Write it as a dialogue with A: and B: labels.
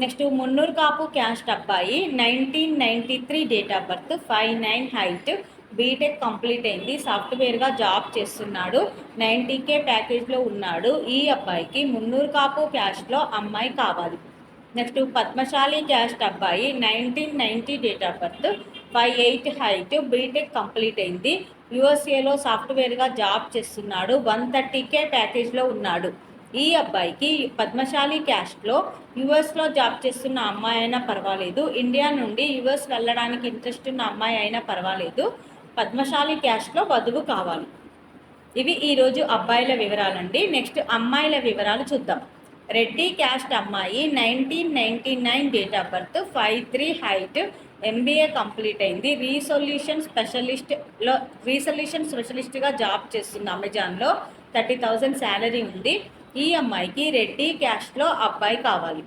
A: Next Munnuru Kapu caste అబ్బాయి nineteen ninety three date of birth five nine height B Tech complete అయింది. సాఫ్ట్వేర్గా job చేస్తున్నాడు. Ninety కే ప్యాకేజ్లో ఉన్నాడు. ఈ అబ్బాయికి మున్నూరు కాపు క్యాస్ట్లో అమ్మాయి కావాలి. నెక్స్ట్ పద్మశాలి క్యాస్ట్ అబ్బాయి nineteen ninety date of birth five eight height B Tech complete అయింది. యుఎస్ఏలో సాఫ్ట్వేర్గా జాబ్ చేస్తున్నాడు. వన్ థర్టీకే ప్యాకేజ్లో ఉన్నాడు. ఈ అబ్బాయికి పద్మశాలి క్యాస్ట్లో యుఎస్లో జాబ్ చేస్తున్న అమ్మాయి అయినా పర్వాలేదు. ఇండియా నుండి యుఎస్ వెళ్ళడానికి ఇంట్రెస్ట్ ఉన్న అమ్మాయి అయినా పర్వాలేదు. పద్మశాలి క్యాస్ట్లో వధువు కావాలి. ఇవి ఈరోజు అబ్బాయిల వివరాలండి. నెక్స్ట్ అమ్మాయిల వివరాలు చూద్దాం. రెడ్డి క్యాస్ట్ అమ్మాయి nineteen ninety nine date of birth five three height MBA complete అయింది. రీసొల్యూషన్ స్పెషలిస్ట్లో రీసొల్యూషన్ స్పెషలిస్ట్గా జాబ్ చేస్తుంది అమెజాన్లో. థర్టీ థౌజండ్ శాలరీ ఉంది. ఈ అమ్మాయికి రెడ్డి క్యాస్ట్లో అబ్బాయి కావాలి.